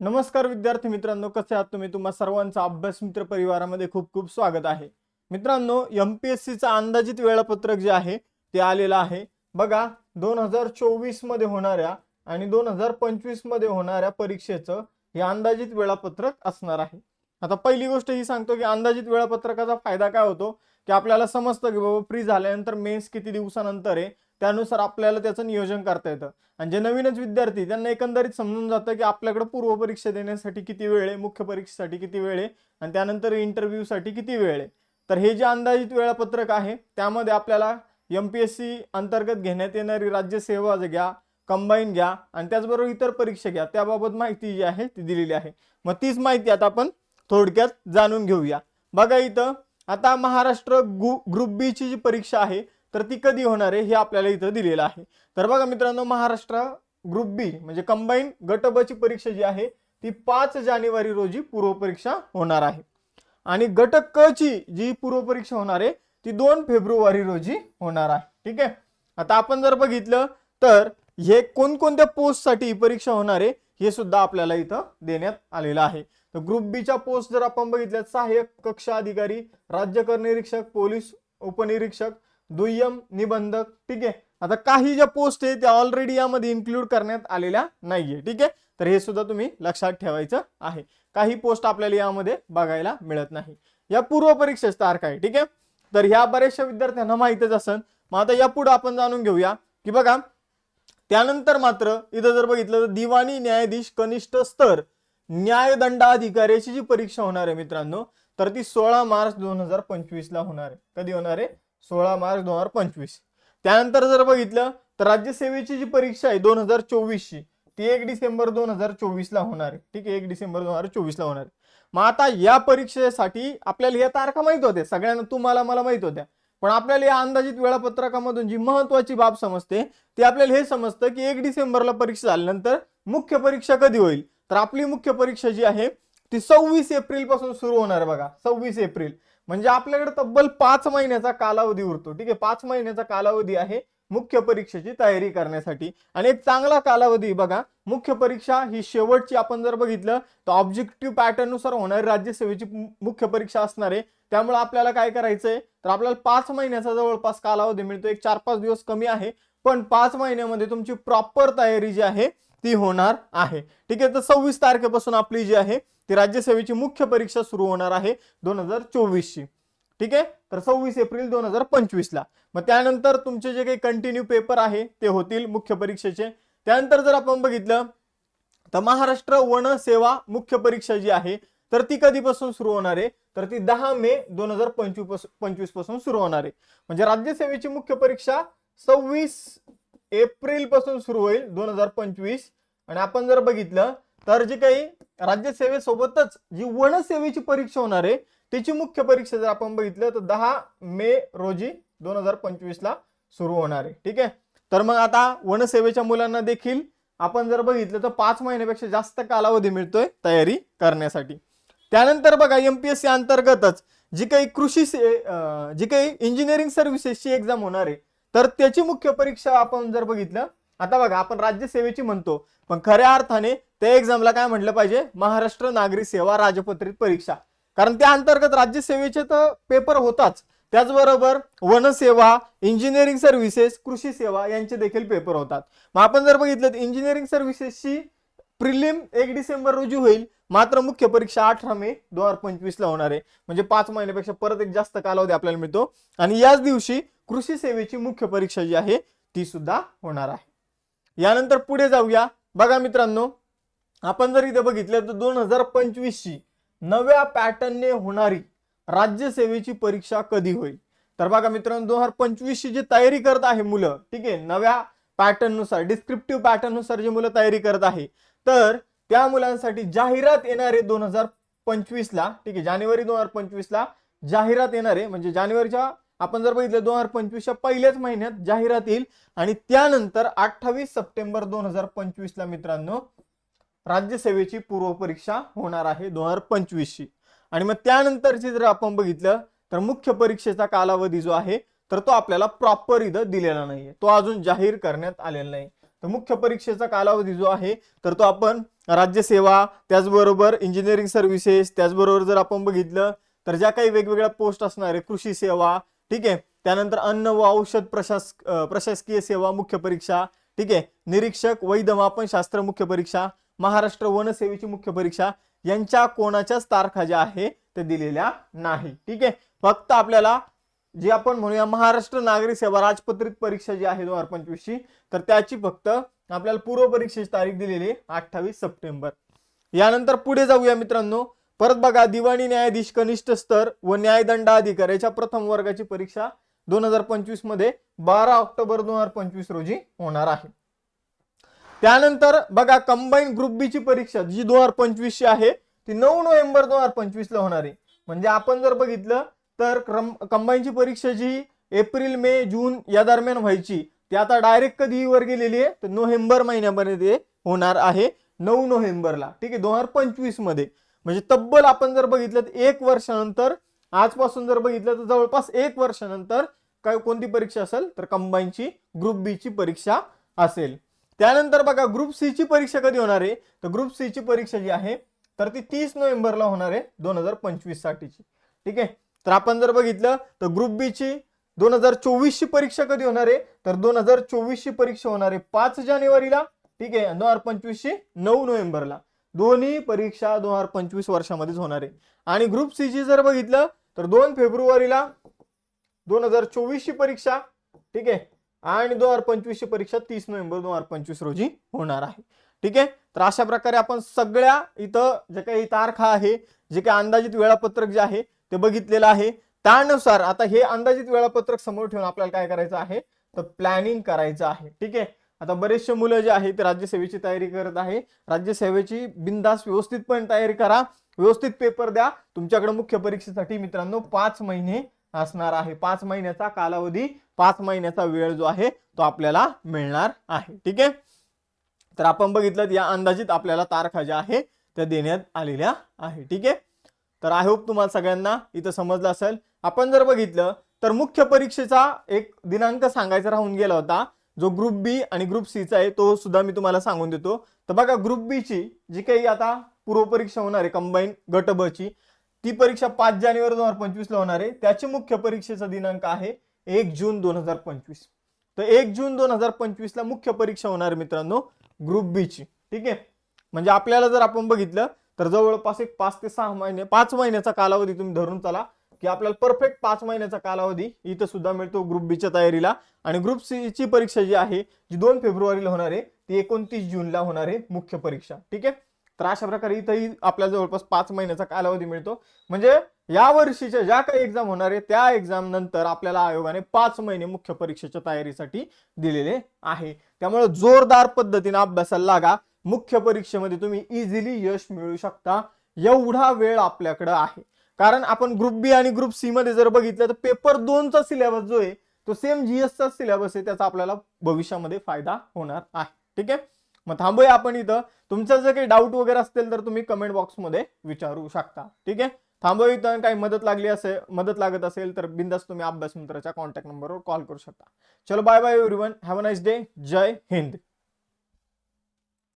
नमस्कार विद्यार्थी मित्रांनो कसे आहात तुम्ही? तुम्हा सर्वांचा अभ्यास मित्र परिवारामध्ये खूप खूप स्वागत आहे. मित्रांनो एम पी एस सीचं अंदाजित वेळापत्रक जे आहे ते आलेलं आहे. बघा दोन हजार चोवीसमध्ये होणाऱ्या आणि दोन हजार पंचवीसमध्ये होणाऱ्या परीक्षेचं हे अंदाजित वेळापत्रक असणार आहे. आता पहिली गोष्ट ही सांगतो की अंदाजित वेळापत्रकाचा फायदा काय होतो? की आपल्याला समजतं की बाबा फ्री झाल्यानंतर मेन्स किती दिवसानंतर आहे? त्यानुसार आपल्याला त्याचं नियोजन करता येतं. आणि जे नवीनच विद्यार्थी त्यांना एकंदरीत समजून जातं की आपल्याकडे पूर्व परीक्षा देण्यासाठी किती वेळ आहे मुख्य परीक्षेसाठी किती वेळ आहे आणि त्यानंतर इंटरव्ह्यूसाठी किती वेळ आहे. तर हे जे अंदाजित वेळापत्रक आहे त्यामध्ये आपल्याला एम पी एस सी अंतर्गत घेण्यात येणारी राज्यसेवा घ्या कंबाईन घ्या आणि त्याचबरोबर इतर परीक्षा घ्या. त्याबाबत माहिती जी आहे ती दिलेली आहे. मग तीच माहिती आता आपण थोडक्यात जाणून घेऊया. बघा इथं आता महाराष्ट्र गु ग्रुप बीची जी परीक्षा आहे तर ती कधी होणार आहे हे आपल्याला इथं दिलेलं आहे. तर बघा मित्रांनो महाराष्ट्र ग्रुप बी म्हणजे कंबाईन गट परीक्षा जी आहे ती पाच जानेवारी रोजी पूर्व परीक्षा होणार आहे. आणि गट क ची जी पूर्व परीक्षा होणार आहे ती दोन फेब्रुवारी रोजी होणार आहे. ठीक आहे? आता आपण जर बघितलं तर हे कोणकोणत्या पोस्टसाठी ही परीक्षा होणार आहे हे सुद्धा आपल्याला इथं देण्यात आलेलं आहे. तर ग्रुप बीच्या पोस्ट जर आपण बघितल्या सहाय्यक कक्षा अधिकारी राज्य कर निरीक्षक पोलीस उपनिरीक्षक दुय्यम निबंधक ठीक आहे? आता काही ज्या पोस्ट आहे त्या ऑलरेडी यामध्ये इन्क्लूड करण्यात आलेल्या नाहीये ठीक आहे? तर हे सुद्धा तुम्ही लक्षात ठेवायचं आहे. काही पोस्ट आपल्याला यामध्ये बघायला मिळत नाही. या पूर्व परीक्षेस तारखा आहे ठीक आहे? तर ह्या बऱ्याचशा विद्यार्थ्यांना माहितच असन. मग आता यापुढे आपण जाणून घेऊया की बघा त्यानंतर मात्र इथं जर बघितलं तर दिवाणी न्यायाधीश कनिष्ठ स्तर न्यायदंडाधिकाऱ्याची जी परीक्षा होणार आहे मित्रांनो तर ती सोळा मार्च दोन हजार पंचवीस ला होणार आहे. कधी होणार आहे? सोळा मार्च दोन हजार पंचवीस. त्यानंतर जर बघितलं तर राज्यसेवेची जी परीक्षा आहे दोन हजार चोवीसची ती एक डिसेंबर दोन हजार चोवीसला होणार आहे. ठीक आहे एक डिसेंबर दोन हजार चोवीसला होणार आहे. मग आता या परीक्षेसाठी आपल्याला या तारखा माहीत होत्या. सगळ्यांना तुम्हाला मला माहीत होत्या. पण आपल्याला या अंदाजित वेळापत्रकामधून जी महत्वाची बाब समजते ती आपल्याला हे समजतं की एक डिसेंबरला परीक्षा झाल्यानंतर मुख्य परीक्षा कधी होईल? तर आपली मुख्य परीक्षा जी आहे ती सव्वीस एप्रिलपासून सुरू होणार बघा. सव्वीस एप्रिल. म्हणजे आपल्याकडे तब्बल पाच महिन्याचा कालावधी उरतो. ठीक आहे पाच महिन्याचा कालावधी आहे मुख्य परीक्षेची तयारी करण्यासाठी. आणि एक चांगला कालावधी बघा मुख्य परीक्षा ही शेवटची आपण जर बघितलं तर ऑब्जेक्टिव्ह पॅटर्ननुसार होणारी राज्यसेवेची मुख्य परीक्षा असणार आहे. त्यामुळे आपल्याला काय करायचंय? तर आपल्याला पाच महिन्याचा जवळपास कालावधी मिळतो. एक चार पाच दिवस कमी आहे. पण पाच महिन्यामध्ये तुमची प्रॉपर तयारी जी आहे ती होणार आहे. ठीक आहे तर सव्वीस तारखेपासून आपली जी आहे ती राज्यसेवेची मुख्य परीक्षा सुरू होणार आहे दोन हजार चोवीसची. ठीक आहे तर सव्वीस एप्रिल दोन हजार पंचवीसला. मग त्यानंतर तुमचे जे काही कंटिन्यू पेपर आहे ते होतील मुख्य परीक्षेचे. त्यानंतर जर आपण बघितलं तर महाराष्ट्र वन सेवा मुख्य परीक्षा जी आहे तर ती कधीपासून सुरू होणार आहे? तर ती दहा मे दोन हजार पंचवीस पंचवीसपासून सुरू होणार आहे. म्हणजे राज्यसेवेची मुख्य परीक्षा सव्वीस एप्रिलपासून सुरू होईल दोन हजार पंचवीस. आणि आपण जर बघितलं तर जी काही राज्यसेवेसोबतच जी वनसेवेची परीक्षा होणार आहे त्याची मुख्य परीक्षा जर आपण बघितलं तर दहा मे रोजी दोन हजार पंचवीस ला सुरू होणार आहे. ठीक आहे? तर मग आता वनसेवेच्या मुलांना देखील आपण जर बघितलं तर पाच महिन्यापेक्षा जास्त कालावधी मिळतोय तयारी करण्यासाठी. त्यानंतर बघा एमपीएससी अंतर्गतच जी काही कृषी से- जी काही इंजिनिअरिंग सर्व्हिसेसची एक्झाम होणार आहे तर त्याची मुख्य परीक्षा आपण जर बघितलं आता बघा आपण राज्यसेवेची म्हणतो पण खऱ्या अर्थाने त्या एक्झामला काय म्हटलं पाहिजे? महाराष्ट्र नागरी सेवा राजपत्रित परीक्षा. कारण त्या अंतर्गत राज्यसेवेचे तर पेपर होताच. त्याचबरोबर वनसेवा इंजिनिअरिंग सर्व्हिसेस कृषी सेवा यांचे देखील पेपर होतात. मग आपण जर बघितलं तर इंजिनिअरिंग सर्व्हिसेसची प्रिलिम एक डिसेंबर रोजी होईल. मात्र मुख्य परीक्षा अठरा मे दोन हजार पंचवीसला होणार आहे. म्हणजे पाच महिन्यापेक्षा परत एक जास्त कालावधी आपल्याला मिळतो. आणि याच दिवशी कृषी सेवेची मुख्य परीक्षा जी आहे ती सुद्धा होणार आहे. यानंतर पुढे जाऊया. बघा मित्रांनो आपण जर इथे बघितलं तर दोन हजार पंचवीसची नव्या पॅटर्नने होणारी राज्यसेवेची परीक्षा कधी होईल? तर बघा मित्रांनो दोन हजार पंचवीसची जी तयारी करत आहे मुलं ठीक आहे नव्या पॅटर्ननुसार डिस्क्रिप्टिव्ह पॅटर्ननुसार जी मुलं तयारी करत आहे तर त्या मुलांसाठी जाहिरात येणार आहे दोन हजार पंचवीसला ठीक आहे जानेवारी दोन हजार पंचवीसला जाहिरात येणार आहे म्हणजे जानेवारीच्या आपण जर बघितलं दोन हजार पंचवीसच्या पहिल्याच महिन्यात जाहिरात येईल आणि त्यानंतर अठ्ठावीस सप्टेंबर दोन हजार पंचवीसला मित्रांनो राज्यसेवेची पूर्व परीक्षा होणार आहे दोन हजार पंचवीसची. आणि मग त्यानंतरची जर आपण बघितलं तर मुख्य परीक्षेचा कालावधी जो आहे तर तो आपल्याला प्रॉपर इथं दिलेला नाहीये. तो अजून जाहीर करण्यात आलेला नाही. तर मुख्य परीक्षेचा कालावधी जो आहे तर तो आपण राज्यसेवा त्याचबरोबर इंजिनिअरिंग सर्व्हिसेस त्याचबरोबर जर आपण बघितलं तर ज्या काही वेगवेगळ्या पोस्ट असणार आहे कृषी सेवा ठीक आहे? त्यानंतर अन्न व औषध प्रशास प्रशासकीय सेवा मुख्य परीक्षा ठीक आहे? निरीक्षक वैधमापन शास्त्र मुख्य परीक्षा महाराष्ट्र वनसेवेची मुख्य परीक्षा यांच्या कोणाच्याच तारखा ज्या आहे त्या दिलेल्या नाही ठीक आहे? फक्त आपल्याला जी आपण म्हणूया महाराष्ट्र नागरी सेवा राजपत्रित परीक्षा जी आहे दोन हजार पंचवीसची तर त्याची फक्त आपल्याला पूर्व परीक्षेची तारीख दिलेली अठ्ठावीस सप्टेंबर. यानंतर पुढे जाऊया मित्रांनो. परत बघा दिवाणी न्यायाधीश कनिष्ठ स्तर व न्यायदंडाधिकारी याच्या प्रथम वर्गाची परीक्षा दोन हजार पंचवीसमध्ये बारा ऑक्टोबर दोन हजार पंचवीस रोजी होणार आहे. त्यानंतर बघा कंबाईन ग्रुप बी ची परीक्षा जी दोन हजार पंचवीस ची आहे ती नऊ नोव्हेंबर दोन हजार पंचवीसला होणार आहे. म्हणजे आपण जर बघितलं तर क्रम कंबाईनची परीक्षा जी एप्रिल मे जून या दरम्यान व्हायची ती आता डायरेक्ट कधी वर गेलेली आहे? तर नोव्हेंबर महिन्यामध्ये ते होणार आहे नऊ नोव्हेंबरला. ठीक आहे दोन हजार पंचवीसमध्ये म्हणजे तब्बल आपण जर बघितलं तर एक वर्षानंतर आजपासून जर बघितलं तर जवळपास एक वर्षानंतर काय कोणती परीक्षा असेल? तर कंबाईनची ग्रुप बी ची परीक्षा असेल. त्यानंतर बघा ग्रुप सी ची परीक्षा कधी होणार आहे? तर ग्रुप सी ची परीक्षा जी आहे तर ती तीस नोव्हेंबरला होणार आहे दोन हजार पंचवीस साठीची ठीक आहे? तर आपण जर बघितलं तर ग्रुप बीची दोन हजार चोवीसची परीक्षा कधी होणार आहे? तर दोन हजार चोवीसची परीक्षा होणार आहे पाच जानेवारीला ठीक आहे? दोन हजार पंचवीसची नऊ नोव्हेंबरला. दोन्ही परीक्षा दोन हजार पंचवीस वर्षामध्येच होणार आहे. आणि ग्रुप सी ची जर बघितलं तर दोन फेब्रुवारीला दोन हजार चोवीसची परीक्षा ठीक आहे? आणि दोन हजार पंचवीसची परीक्षा तीस नोव्हेंबर दोन हजार पंचवीस रोजी होणार आहे. ठीक आहे? तर अशा प्रकारे आपण सगळ्या इथं जे काही तारखा आहे जे काही अंदाजित वेळापत्रक जे आहे ते बघितलेलं आहे. त्यानुसार आता हे अंदाजित वेळापत्रक समोर ठेवून आपल्याला काय करायचं आहे? तर प्लॅनिंग करायचं आहे. ठीक आहे? आता बरेचसे मुलं जे आहे ते राज्यसेवेची तयारी करत आहे. राज्यसेवेची बिंदास व्यवस्थितपणे तयारी करा. व्यवस्थित पेपर द्या. तुमच्याकडे मुख्य परीक्षेसाठी मित्रांनो पाच महिने असणार आहे. पाच महिन्याचा कालावधी पाच महिन्याचा वेळ जो आहे तो आपल्याला मिळणार आहे. ठीक आहे? तर आपण बघितलं या अंदाजित आपल्याला तारखा ज्या आहे त्या देण्यात आलेल्या आहे. ठीक आहे? तर आय होप तुम्हाला सगळ्यांना इथं समजलं असेल. आपण जर बघितलं तर मुख्य परीक्षेचा एक दिनांक सांगायचा राहून गेला होता. जो ग्रुप बी आणि ग्रुप सीचा आहे तो सुद्धा मी तुम्हाला सांगून देतो. तर बघा ग्रुप बीची जी काही आता पूर्व परीक्षा होणार आहे कंबाईन गट ब ची ती परीक्षा पाच जानेवारी दोन हजार पंचवीसला होणार आहे. त्याची मुख्य परीक्षेचा दिनांक आहे एक जून दोन हजार पंचवीस. तर एक जून दोन हजार पंचवीसला मुख्य परीक्षा होणार मित्रांनो. ग्रुप बी ची ठीक आहे? म्हणजे आपल्याला जर आपण बघितलं तर जवळपास एक पाच ते सहा महिने पाच महिन्याचा कालावधी तुम्ही धरून चला की आपल्याला परफेक्ट पाच महिन्याचा कालावधी इथं सुद्धा मिळतो ग्रुप बीच्या तयारीला. आणि ग्रुप सी ची परीक्षा जी आहे जी दोन फेब्रुवारीला होणार आहे ती एकोणतीस जूनला होणार आहे मुख्य परीक्षा ठीक आहे? तर अशा प्रकारे इथंही आपल्याला जवळपास पाच महिन्याचा कालावधी मिळतो. म्हणजे या वर्षीच्या ज्या काही एक्झाम होणार आहे त्या एक्झाम नंतर आपल्याला आयोगाने पाच महिने मुख्य परीक्षेच्या तयारीसाठी दिलेले आहे. त्यामुळे जोरदार पद्धतीने अभ्यासाला लागा. मुख्य परीक्षेमध्ये तुम्ही इझिली यश मिळवू शकता. एवढा वेळ आपल्याकडे आहे. कारण आपण ग्रुप बी आणि ग्रुप सी मध्ये जर बघितलं तर पेपर दोनचा सिलेबस जो आहे तो सेम जीएसचा सिलेबस आहे त्याचा आपल्याला भविष्यामध्ये फायदा होणार आहे. ठीक आहे? मग थांबूया आपण इथं. तुमचं जर काही डाऊट वगैरे असतील तर तुम्ही कमेंट बॉक्समध्ये विचारू शकता. ठीक आहे? थांबूया इथं काही मदत लागली असेल मदत लागत असेल तर बिंदास तुम्ही अभ्यास मित्राच्या कॉन्टॅक्ट नंबरवर कॉल करू शकता. चलो bye bye everyone have a nice day Jai Hind.